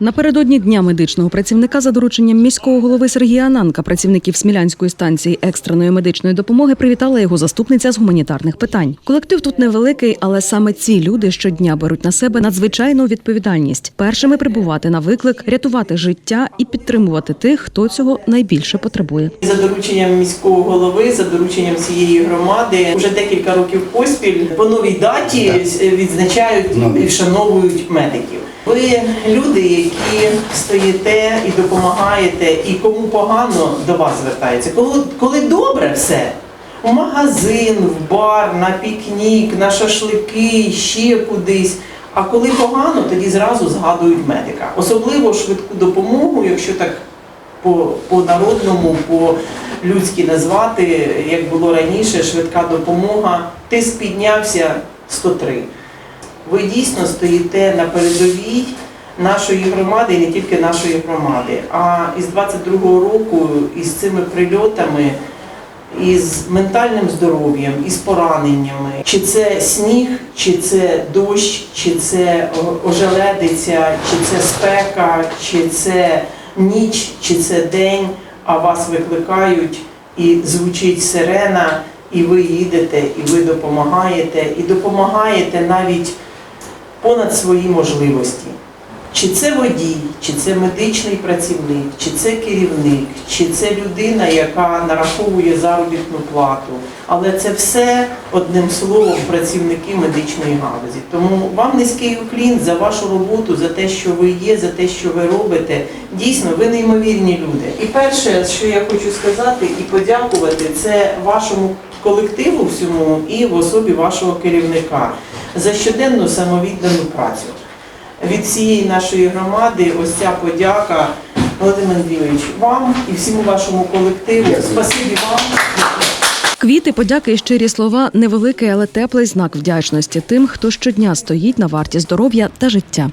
Напередодні дня медичного працівника за дорученням міського голови Сергія Ананка працівників Смілянської станції екстреної медичної допомоги привітала його заступниця з гуманітарних питань. Колектив тут невеликий, але саме ці люди щодня беруть на себе надзвичайну відповідальність першими прибувати на виклик, рятувати життя і підтримувати тих, хто цього найбільше потребує. За дорученням міського голови, за дорученням всієї громади, вже декілька років поспіль по новій даті відзначають і вшановують медиків. Ви люди, які стоїте і допомагаєте, і кому погано до вас звертаються. Коли, коли добре все. У магазин, в бар, на пікнік, на шашлики, ще кудись. А коли погано, тоді зразу згадують медика. Особливо швидку допомогу, якщо так по, по народному, по людськи назвати, як було раніше, швидка допомога. Тиск піднявся 103. Ви дійсно стоїте на передовій нашої громади і не тільки нашої громади. А із 22-го року із цими прильотами, із ментальним здоров'ям, із пораненнями, чи це сніг, чи це дощ, чи це ожеледиця, чи це спека, чи це ніч, чи це день, а вас викликають і звучить сирена, і ви їдете, і ви допомагаєте, і допомагаєте навіть понад свої можливості. Чи це водій, чи це медичний працівник, чи це керівник, чи це людина, яка нараховує заробітну плату. Але це все одним словом працівники медичної галузі. Тому вам низький уклін за вашу роботу, за те, що ви є, за те, що ви робите. Дійсно, ви неймовірні люди. І перше, що я хочу сказати і подякувати, це вашому колективу всьому і в особі вашого керівника за щоденну самовіддану працю. Від всієї нашої громади ось ця подяка, Володимир Андрійович, вам і всьому вашому колективу. Спасибі вам. Квіти, подяки і щирі слова невеликий, але теплий знак вдячності тим, хто щодня стоїть на варті здоров'я та життя.